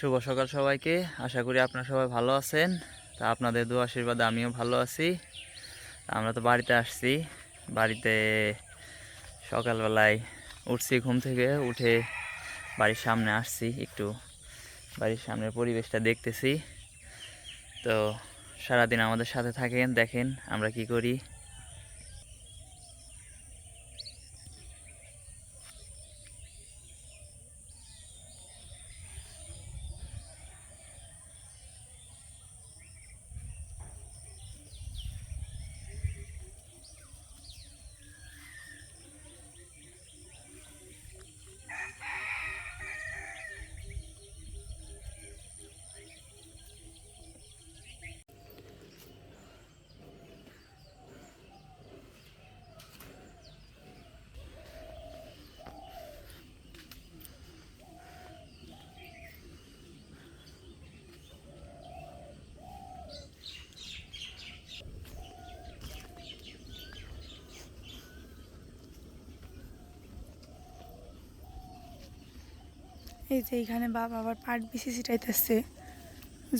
শুভ সকাল সবাইকে। আশা করি আপনারা সবাই ভালো আছেন। তা আপনাদের দু আশীর্বাদে আমিও ভালো আছি। আমরা তো বাড়িতে আসছি। বাড়িতে সকালবেলায় উঠছি ঘুম থেকে, উঠে বাড়ির সামনে আসছি একটু। বাড়ির সামনের পরিবেশটা দেখতেছি। তো সারাদিন আমাদের সাথে থাকেন, দেখেন আমরা কি করি। এই যে এইখানে বাবা আবার পাট বেশি ছিটাইতেছে,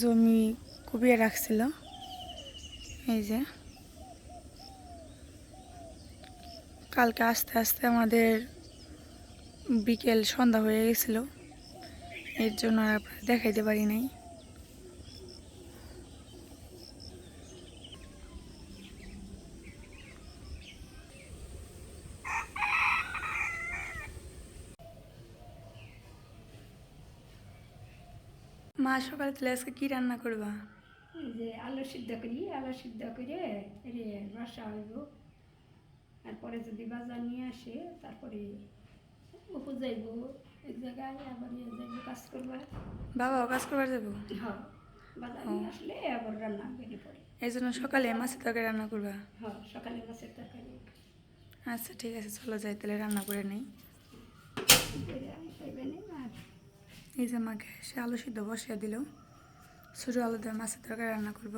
জমি কুপিয়ে রাখছিল। এই যে। কালকে আস্তে আস্তে আমাদের বিকেল সন্ধ্যা হয়ে গেছিল, এর জন্য আর দেখাইতে পারি নাই। মা সকালে তাহলে আজকে কি রান্না করবা? এই যে আলু সিদ্ধ করি আলু সিদ্ধ করে রে রসা হইব। তারপরে যদি বাজার নিয়ে আসে তারপরে উপর যাইব এক জায়গায় আবার ইয়ে যাইব কাজ করবা। বাবাও কাজ করবার যাব? হ্যাঁ বাজার নিয়ে আসলে আবার রান্না করে পড়ে। এই জন্য সকালে মাছের তরকারি রান্না করবা? হ্যাঁ সকালে মাছের তরকারি। আচ্ছা ঠিক আছে চলো যাই তাহলে রান্না করে নেই। এই যে মাকে সে আলু সিদ্ধ বসিয়ে দিল। ছোটো আলু দিয়ে মাছের তরকারি রান্না করব।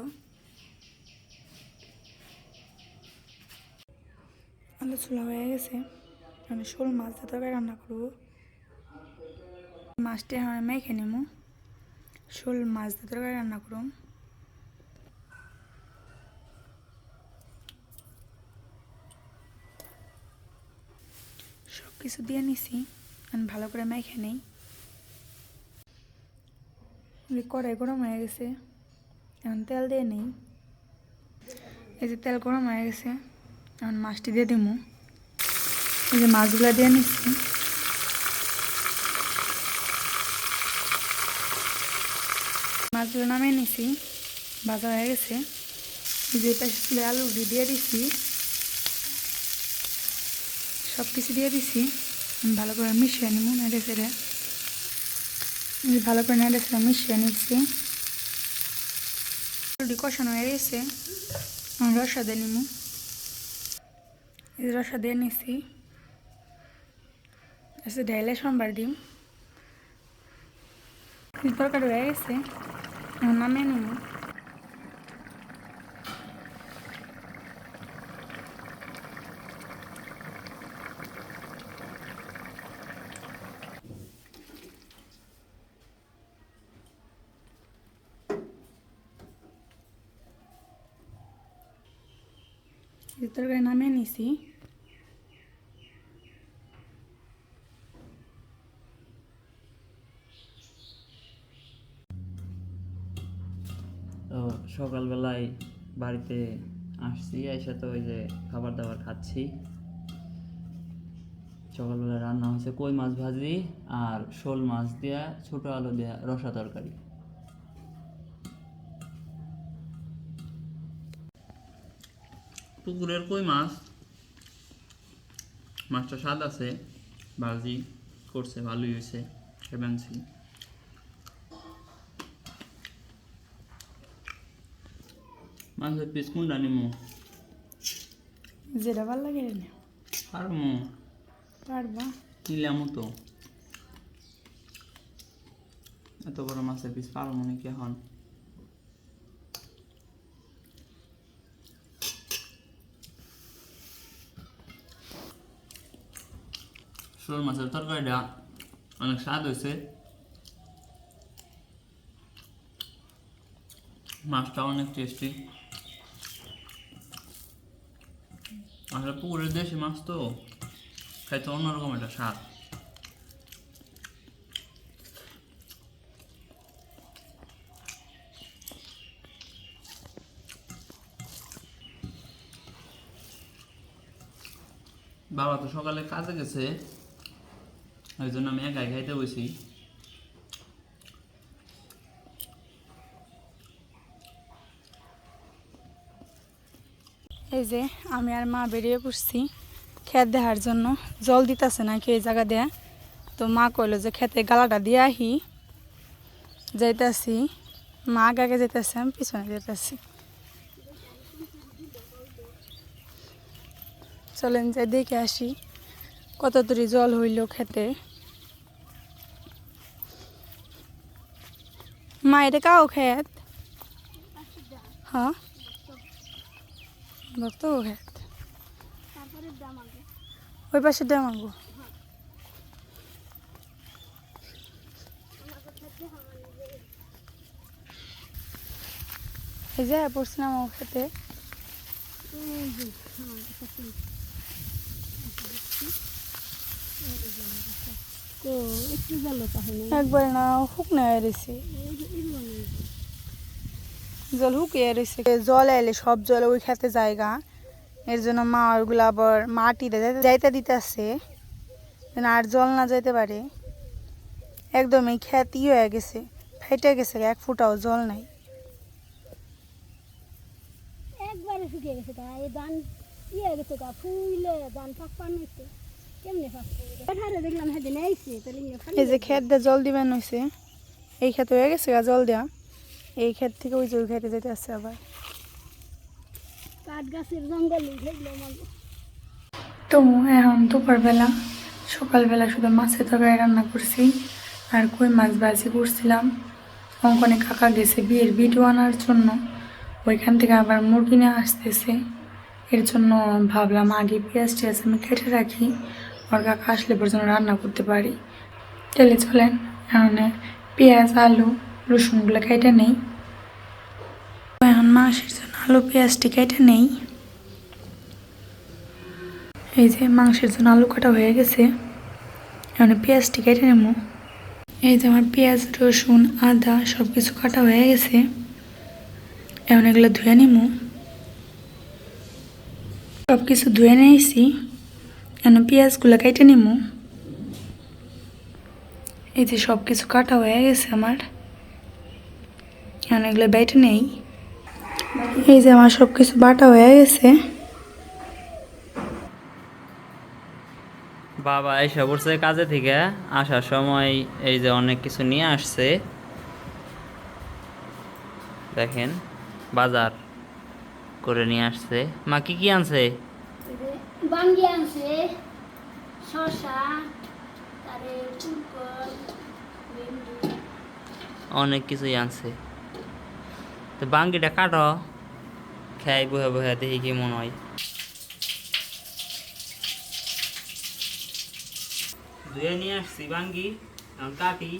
আলু ছোলা হয়ে গেছে। আমি শোল মাছ দিয়ে তরকারি রান্না করব। মাছটি আমি মেখে নেব। শোল মাছ দিয়ে তরকারি রান্না করব। সব কিছু দিয়ে নিছি। আমি ভালো করে মেখে নেই। কড়াই গরম হয়ে গেছে। এখন তেল দিয়ে নেই। এই যে তেল গরম হয়ে গেছে, এখন মাছটি দিয়ে দিব এই যে মাছগুলো দিয়ে নিচ্ছি। মাছগুলো নামিয়ে নিছি, ভাজা হয়ে গেছে। যে পাশে আলু দিয়ে দিছি। সব কিছু দিয়ে দিছি। ভালো করে মিশিয়ে নেড়ে ফেড়ে এই ভালো করে নেড়ে ফেড়ে মিশিয়ে নিচ্ছি। আলুটি কষানো হয়ে গেছে। আমি রসা দিয়ে নিমু। রসা দিয়ে নিচ্ছি আচ্ছা ডাইলে সোমবার দিম। তরকারি হয়ে গেছে। নামিয়ে নিব তরকারি নামিয়ে নিছি। তো সকালবেলায় বাড়িতে আসছি, এসে তো ওই যে খাবার দাবার খাচ্ছি। সকালবেলা রান্না হয়েছে কই মাছ ভাজি আর শোল মাছ দেয়া ছোট আলু দেয়া রসা তরকারি। পুকুরের কই মাছ? মাছটা স্বাদ আছে ভাজি করছে ভালোই হয়েছে খেবানছি মাছের পিস কোনটা নিমু? যেটা ভালো লাগে রে পারমু? পারবা। নিলামও তো। এত বড় মাছের পিস পারমু নাকি এখন? শোল মাছের তরকারিটা অনেক স্বাদ হয়েছে মাছটা অনেক টেস্টি আসলে পুকুরের দেশি মাছ তো খাইতে অন্যরকম একটা স্বাদ বাবা তো সকালে কাজে গেছে ওই জন্য আমি খাইতে বসি। এই যে আমি আর মা বেরিয়ে পড়ছি ক্ষেত দেখার জন্য। জল দিতেছে নাকি এই জায়গা দেয়া? তো মা কইলো যে খেতে গালাটা দিয়ে আহি। যাইতাছি। মা আগে আগে যেতেছে আমি পিছনে যেতেছি চলেন যাই, দেখে আসি। কত দূরে জল হইল খেতে। মা, এটা কাও খেত? হ্যাঁ? ভক্ত খেত। ওই পাশে ড্যাম আনব এই যে, পড়ছিলাম ও খেতে তো একটু ভালো তাহলে একবার না হয়ে রয়েছে জল শুকিয়ে রয়েছে জল এলে সব জল ওই খেতে জায়গা। এর জন্য মা ওইগুলো আবার মাটি যাইতে দিতেছে। যেন আর জল না যাইতে পারে। একদম এই ই হয়ে গেছে, ফেটে গেছে, এক ফুটাও জল নাই। একবারে শুকিয়ে গেছে তা, এই ধান ইয়ে গেছে তা, ফুলে ধান পাক পান হয়েছে এই যে খেত দিয়ে জল দিবেন হয়েছে এই খেত হয়ে গেছে গা জল দেওয়া এই ক্ষেত থেকে ওই যে ওই খেতে যেতে আসছে আবার। কাঠ গাছের জঙ্গল তো এখন দুপুরবেলা সকালবেলা শুধু মাছের তরকারি রান্না করছি আর কই মাছ বাজি করছিলাম। অঙ্কনে কাকা গেছে বিয়ের ভিডিও আনার জন্য ওইখান থেকে আবার মুরগি নিয়ে আসতেছে। এর জন্য ভাবলাম আগে পেঁয়াজ টিয়াজ আমি কেটে রাখি ওর কাকা আসলে পর্যন্ত রান্না করতে পারি। তাহলে চলেন, এখন পেঁয়াজ, আলু, রসুনগুলো কেটে নেই। এখন মাসের জন্য আলু, পেঁয়াজটি কেটে নেই। এই যে মাংসের জন্য আলু কাটা হয়ে গেছে। এখন পেঁয়াজটি কেটে নেব। এই যে আমার পেঁয়াজ, রসুন, আদা সব কিছু কাটা হয়ে গেছে। এখন এগুলো ধুয়ে নিব। সব কিছু ধুয়ে নিয়েছি। এখন পেঁয়াজগুলো কেটে নিব এই যে সব কিছু কাটা হয়ে গেছে আমার। এখন এগুলো বেটে নেই? এই যে আমার সব কিছু বাটা হয়ে গেছে। বাবা এসে পড়ছে কাজে থেকে। আসার সময় এই যে অনেক কিছু নিয়ে আসছে। দেখেন, বাজার করে নিয়ে আসছে। মা কি কি আনছে? বাঙ্গি আনছে। শশা তারে ফুলকল ভেন্ডি। অনেক কিছুই আনছে। তো বাঙ্গিটা কাটো। খাই বহে বহে দেখি কি মনে হয়। ধুয়ে নিয়ে আসছি বাঙ্গি, এখন কাটি।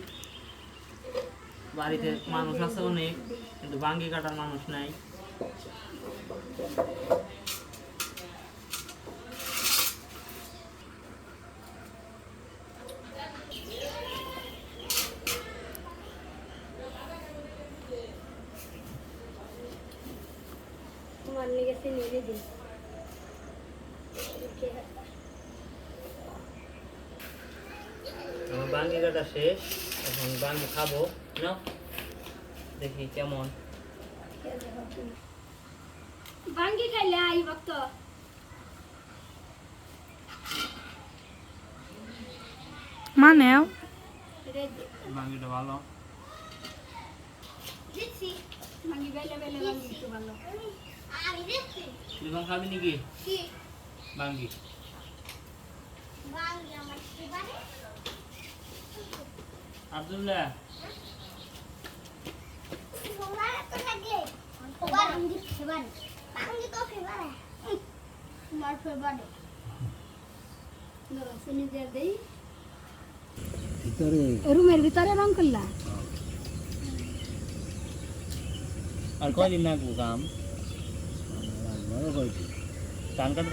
বাড়িতে মানুষ আছে অনেক, কিন্তু বাঙ্গি কাটার মানুষ নাই। সে নিয়ে দিন আমার বাঙ্গি কাটা শেষ এখন বাঙ্গি খাব। না দেখি কেমন। বাঙ্গি খাইলে আই ভক্ত। মানে বাঙ্গিটা ভালো। বাঙ্গি বেলে বেলে বাঙ্গি একটু ভালো। তুই এখন খাবি নাকি? বাঙ্গি। আব্দুল্লাহ। তোমার ফেভারিট চিনি দিয়ে দেই। রুমের ভিতরে রং করলা। আর কয়দিন লাগবো কাম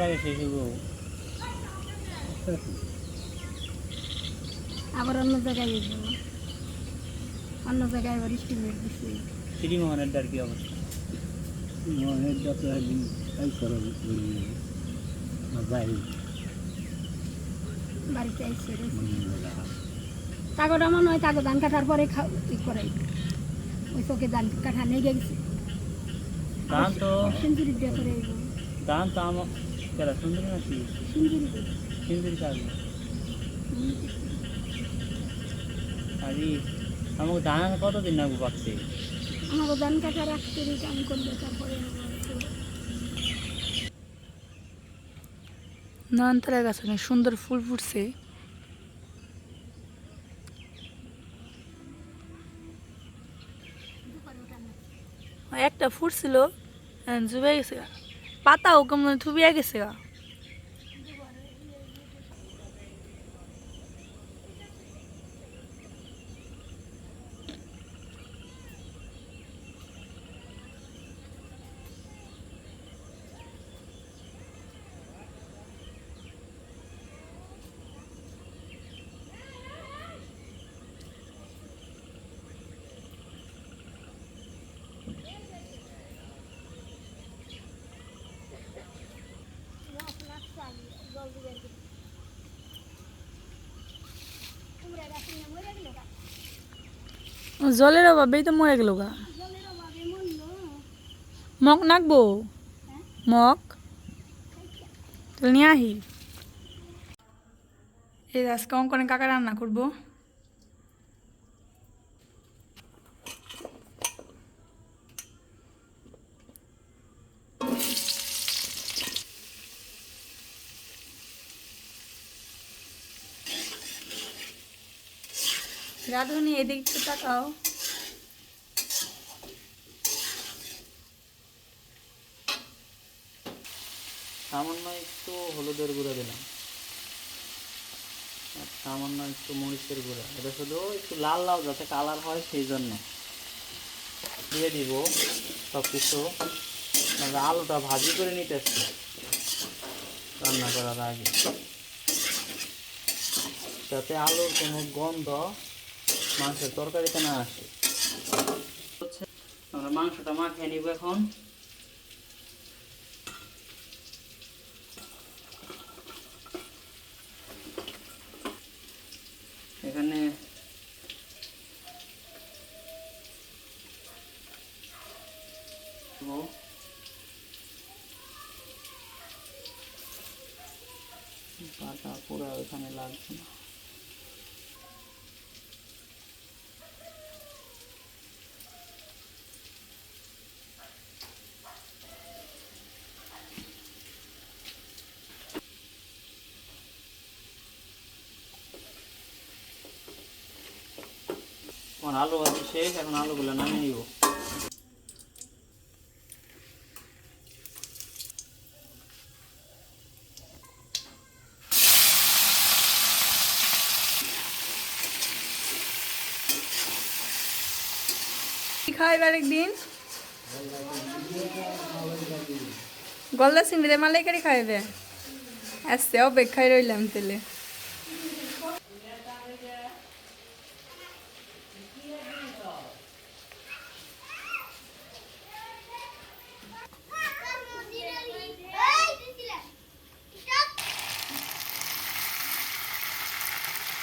আগে শেষ হব আবার অন্য জায়গায় যাব অন্য জায়গায় আবার স্টিমের দিছি সিটি মোহনের ডার কি অবস্থা? বাড়িতে আইসে আমার নয় তাগর ধান কাটার পরে খাও ই করাই। ওই চোখে ধান কাটা নিয়ে গেছি। ধান তো সিঞ্জুরি দিয়ে করে আইবো। ধান তো আমার কেরা সুন্দর নাকি সিঞ্জুরি করে সিন্দুরি আরে আমাকে ধান কতদিন লাগবো পাকতে আমাকে ধান কাটা রাখতে কাম করলে তারপরে নয়নতারা গাছ অনেক সুন্দর ফুল ফুটছে একটা ফুটছিল জুবে গেছে। পাতাও কেমন থুবিয়া গেছে গা জলের অভাবেই তো মরে গেল গা। মগ নাকবো? মগ? তাহলে নিয়ে আহি। এই আজকে অঙ্কনে কাকা রান্না করব? রাধুনি, এদিক তো তাকাও। সামান্য একটু হলুদের গুঁড়া দিলাম। সামান্য একটু মরিচের গুঁড়া। এটা শুধু একটু লাল লাল যাতে কালার হয় সেই জন্য। দিয়ে দিব সব কিছু আলুটা ভাজি করে নিতেছি রান্না করার আগে। যাতে আলুর কোনো গন্ধ মাংসের তরকারিতে না আসে। আমরা মাংসটা মাখিয়ে নিব এখন। এখানে ও পাতা পুরো এখানে লাগছে না আমার আলু ভাজি শেষ, এখন আলুগুলো নামিয়ে নিব। কি খাইবে আরেকদিন? গলদা চিংড়ি মালাইকারি খাইবে? আসছে অপেক্ষায় রইলাম তেলে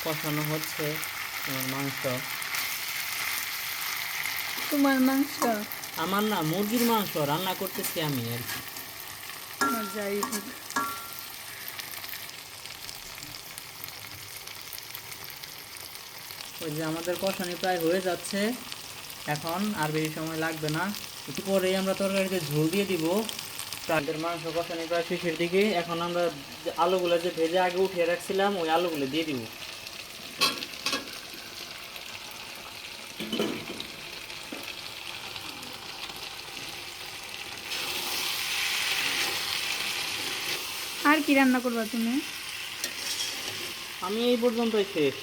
কষানো হচ্ছে আমার মাংস। তোমার মাংস? আমার না মুরগির মাংস রান্না করতেছি আমি আর কি। যাই হোক। ওই যে আমাদের কষানি প্রায় হয়ে যাচ্ছে। এখন আর বেশি সময় লাগবে না। একটু পরেই আমরা তরকারিতে ঝোল দিয়ে দিব। প্রাণের মাংস কষানি প্রায় শেষের দিকে। এখন আমরা আলুগুলো যে ভেজে আগে উঠিয়ে রাখছিলাম ওই আলুগুলো দিয়ে দিব। কি রান্না করবা তুমি? আমি এই পর্যন্তই শেষ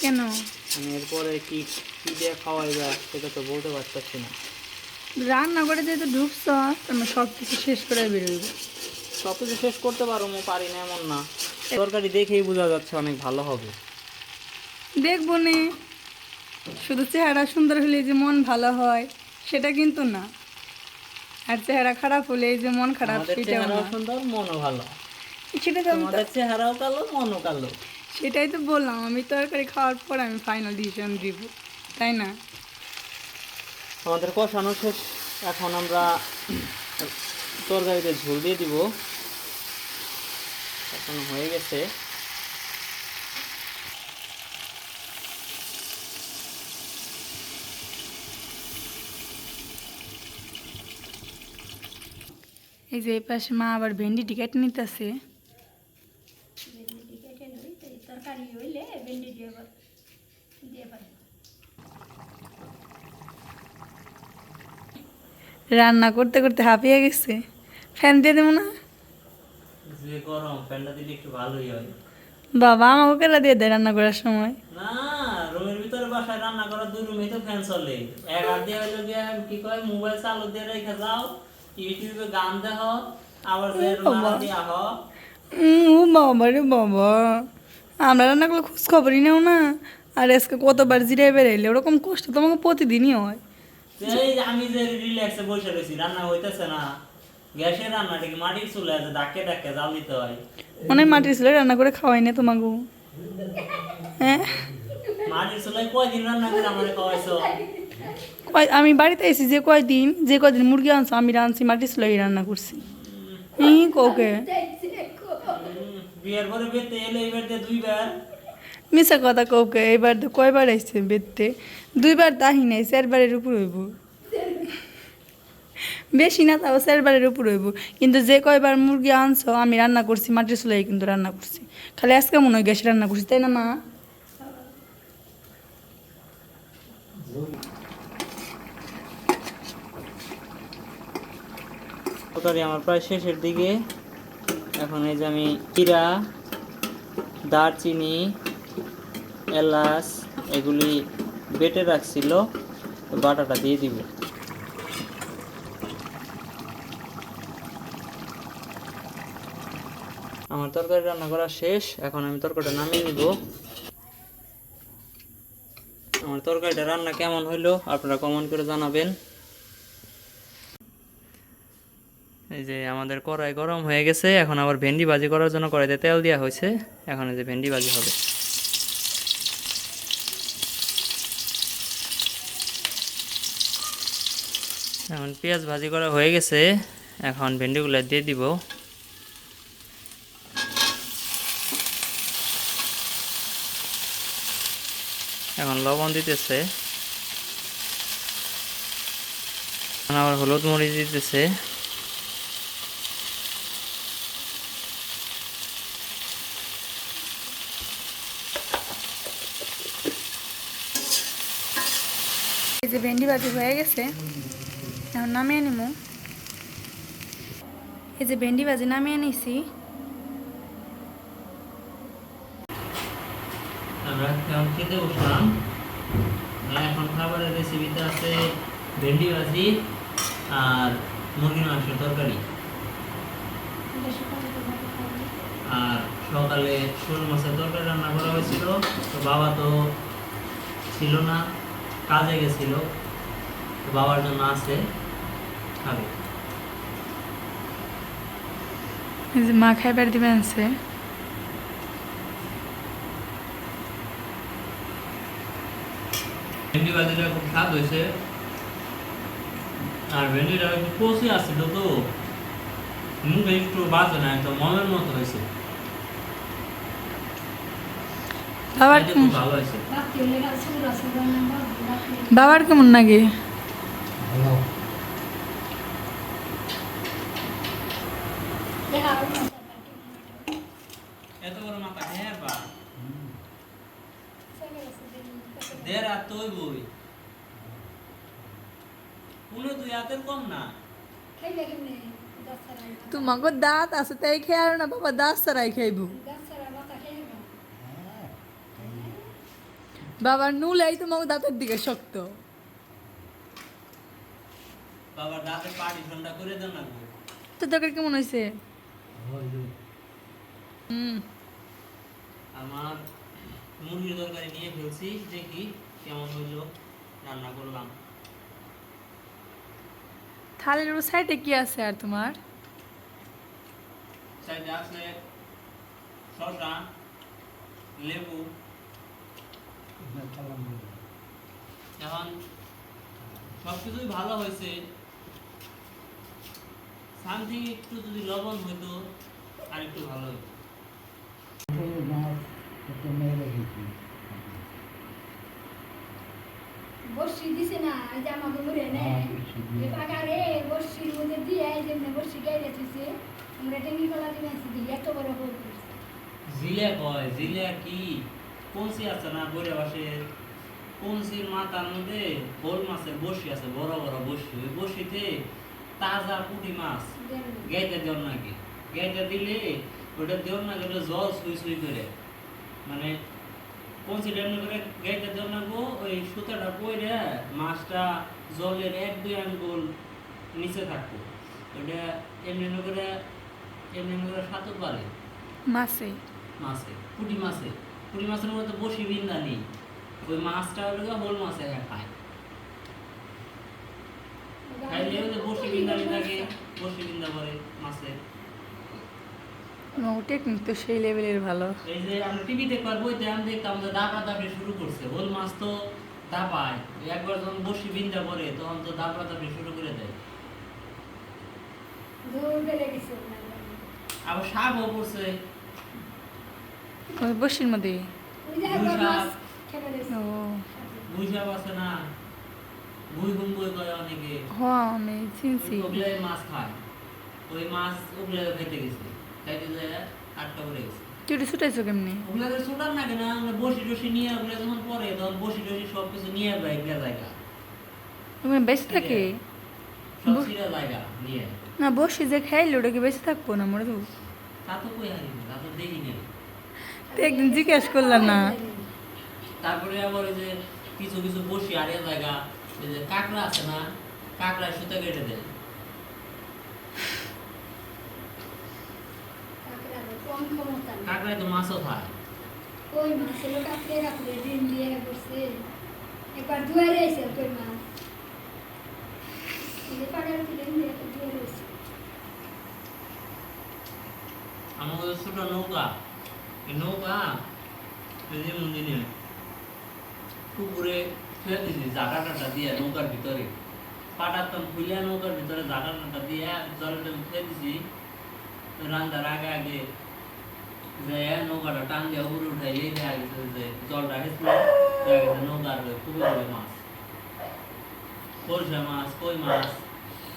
কেন? আমি এরপরে কি কি দিয়ে খাওয়াইবা সেটা তো বলতে পারতেছি না। রান্না করে যেহেতু ঢুকছ আমি সব কিছু শেষ করে বেরোইব। সব কিছু শেষ করতে পারো মো পারি না এমন না। তরকারি দেখেই বোঝা যাচ্ছে অনেক ভালো হবে। দেখব নে। শুধু চেহারা সুন্দর হলে যে মন ভালো হয় সেটা কিন্তু না। আর চেহারা খারাপ হলে এই যে মন খারাপ আমাদের সেটাও সুন্দর মনও ভালো। সেটা তো আমি তো- তোমাদের চেহারাও কালো মনও কালো। সেটাই তো বললাম আমি তরকারি খাওয়ার পর আমি ফাইনাল ডিসিশন দিব তাই না? আমাদের কষানো শেষ। এখন আমরা তরকারিতে ঝোল দিয়ে দিব। এখন হয়ে গেছে। এই যে এই পাশে মা আবার ভেন্ডি টিকেট নিতেছে। তরকারি হইলে ভেন্ডি দিয়ে দিয়ে রান্না করতে করতে হাঁপিয়ে গেছে। ফ্যান দিয়ে দেবো না? বাবা আমাকে কেলা দিয়ে দেয় রান্না করার সময়? না রুমের ভিতরে বাসায় রান্না করার দুই তো ফ্যান চলে। এক হাত দিয়ে হইল কি কয় মোবাইল চালু দিয়ে রেখে যাও। ইউটিউবে গান দেখ আবার যে দিয়া হ ও বাবা রে বাবা আমরা রান্না করলে খোঁজ খবরই নেও না। আর আজকে কতবার জিরে বেড়াইলে ওরকম কষ্ট তোমাকে প্রতিদিনই হয়। আমি যে রিল্যাক্সে বসে রয়েছি রান্না হইতেছে না। গ্যাসের রান্না ঠিক মাটির চুলে আছে ডাকে ডাকে জাল দিতে হয়। মনে মাটির ছেলে রান্না করে খাওয়াই না তোমাকে হ্যাঁ? মাটির চুলায় কয়দিন রান্না করে আমাদের খাওয়াইছো? কয় আমি বাড়িতে এসেছি যে কয়দিন যে কয়দিন মুরগি আনছো আমি রাঁধছি মাটির চুলাই রান্না করছি। ই কোকে মিশা কথা কৌকে এবার তো কয়বার আইসছে বেদতে দুইবার তাহি নাই চারবারের উপর হইব। বেশি না তাও চারবারের উপর হইব। কিন্তু যে কয়বার মুরগি আনছো আমি রান্না করছি মাটির চুলাই কিন্তু রান্না করছি। খালি আজকে মনে হয় গ্যাসে রান্না করছি তাই না মা? তরকারি আমার প্রায় শেষের দিকে। এখন এই যে আমি কিরা দারচিনি, এলাচ এগুলি বেটে রাখছিল বাটাটা দিয়ে দিব। আমার তরকারি রান্না করা শেষ, এখন আমি তরকারিটা নামিয়ে নিব। আমার তরকারিটা রান্না কেমন হইল, আপনারা কমেন্ট করে জানাবেন। এই যে আমাদের কড়াই গরম হয়ে গেছে, এখন আবার ভেন্ডি ভাজি করার জন্য কড়াইতে তেল দেওয়া হয়েছে। এখন এই যে ভেন্ডি ভাজি হবে। এখন পেঁয়াজ ভাজি করা হয়ে গেছে, এখন ভেন্ডিগুলো দিয়ে দিব। এখন লবণ দিতেছে। এখন আবার হলুদ মরিচ দিতেছে। যে ভেন্ডি ভাজি হয়ে গেছে, এখন নামিয়ে নিমু। এই যে ভেন্ডি ভাজি নামিয়ে নিছি। আমরা এখন এখন খাবারের রেসিপিতে আছে ভেন্ডি ভাজি আর মুরগির মাংসের তরকারি। আর সকালে শোল মাছের তরকারি রান্না করা হয়েছিল, তো বাবা তো ছিল না। কাজে গেছিল বাবার জন্য আছে খাবে। মা খাইবার দিবেন আছে ভেন্ডি ভাজিটা খুব স্বাদ হয়েছে। আর ভেন্ডিটা একটু কষি আসছিল তো মুখে একটু বাজে না একদম মমের মতো হয়েছে। বাবার বাবার কেমন লাগে দেখা এত বড় মাথা বা দেড় হাত তো ওই বই উনি দুই হাতের কম না। খাইলে কেমনে? গাছ ছাড়া তোমাকে দাঁত আছে তাই খেয়ে আর না বাবা দাঁত ছাড়াই খাইব গাছ ছাড়া মাথা খেয়ে না বাবার নুল নুলাই তোমাকে দাঁতের দিকে শক্ত। বাবার রাতে পার্টি ঠান্ডা করে দেন না তো তরকারি কেমন হয়েছে? হুম। আমার মুরগির তরকারি নিয়ে ফেলছি দেখি কেমন হইল রান্না করলাম। থালের ও সাইডে কি আছে আর তোমার? সাইডে আছে শসা লেবু এখন সবকিছুই ভালো হয়েছে। সামথিং একটু যদি লবণ হইতো আর একটু ভালো হতো বর্ষি দিছে না এই যে ঘুরে নে। এ পাকারে বর্ষির মধ্যে দিয়ে এই বর্ষি গাইলে তুইছে আমরা টেঙ্গি কলা দিন এত বড় হোক জিলে কয় জিলে কি? কঞ্চি আছে না বইরে বাসে। কঞ্চির মাথার মধ্যে হোল মাছের বসি আছে বড় বড় বসি ওই বসিতে তাজা পুঁটি মাছ। গাইতে দেওয়ার নাকি গাইতে দিলে ওটা দেওয়ার না গেলে জল সুই সুই করে। মানে কঞ্চি এমনি করে গাইতে দেওয়ার না গো ওই সুতাটা পইরে মাছটা জলের এক দুই আঙ্গুল নিচে থাকতো। ওটা এমনি করে এমনি করে সাঁতর পারে মাছে। মাছে পুঁটি মাছে। পুঁটি মাছের মধ্যে বসি বিন্দা নেই। ওই মাছটা হলো হোল মাছে হ্যাঁ খায়। খাইলে ওই যে বসি বিন্দা থাকে বসি বিন্দা করে মাছে ও টেকনিক সেই লেভেলের ভালো। এই যে আমরা টিভিতে আমি দেখতাম যে দাপড়া দাপড়ি শুরু করছে। হোল মাছ তো দাপায়। একবার যখন বসি বিন্দা করে তখন তো দাপড়া দাপড়ি শুরু করে দেয়। দূর বেড়ে গেছে। আবার পড়ছে। ওই বসির মধ্যে ও না বই অনেকে হ্যাঁ আমি চিনছি মাছ খায় ওই মাছ ওগুলো খেতে গেছে খাইতে যায় আটকা পড়ে গেছে তুই ছুটাইছো কেমনি ওগুলাকে ছোটার না কেন আমরা বসি টসি নিয়ে ওগুলো যখন পরে তখন বসি টসি সব কিছু নিয়ে যায় একটা জায়গা তুমি বেঁচে থাকে সব জায়গা না বসি যে খাইলে ওটা কি বেঁচে থাকব না মরে দেবো তা তো কই হারি তা তো দেখি নেই তো একদিন জিজ্ঞেস করলাম না। তারপরে আবার ওই যে কিছু কিছু বসি আরিয়া জায়গা ওই যে কাঁকড়া আছে না কাঁকড়া সুতা কেটে দেয়। কাঁকড়ায় তো মাছও খায়। কই মাছ এলো কাকড়ে কাকড়ে ডিম দিয়ে করছে। একবার দুয়ারে এসে কই মাছ। এই যে পাকার ডিম দিয়ে একবার দুয়ারে এসে আমাদের ছোট নৌকা। এই নৌকা এই যে মন্দিরে পুকুরে ফেলে দিয়েছি জাগাটাটা দিয়ে নৌকার ভিতরে পাটাতাম খুলে নৌকার ভিতরে জাগাটাটা দিয়ে জলটা ফেলে দিছি রান্দার আগে আগে যে নৌকাটা টান দিয়ে উপরে উঠাইলে দেখা গেছে যে জলটা হেসল দেখা গেছে নৌকার খুবই বড় মাছ সরষে মাছ কই মাছ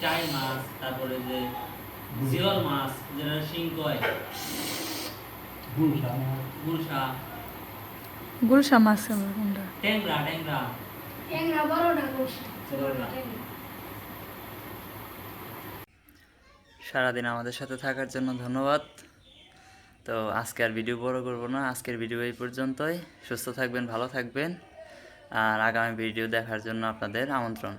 চাই মাছ তারপরে যে জিওল মাছ যেটা শিং কয় গুলশা গুলশা। মাছ আমার কোনটা? ট্যাংরা ট্যাংরা। ট্যাংরা বড়টা বড়টা। সারাদিন আমাদের সাথে থাকার জন্য ধন্যবাদ। তো আজকে আর ভিডিও বড় করব না। আজকের ভিডিও এই পর্যন্তই। সুস্থ থাকবেন ভালো থাকবেন। আর আগামী ভিডিও দেখার জন্য আপনাদের আমন্ত্রণ।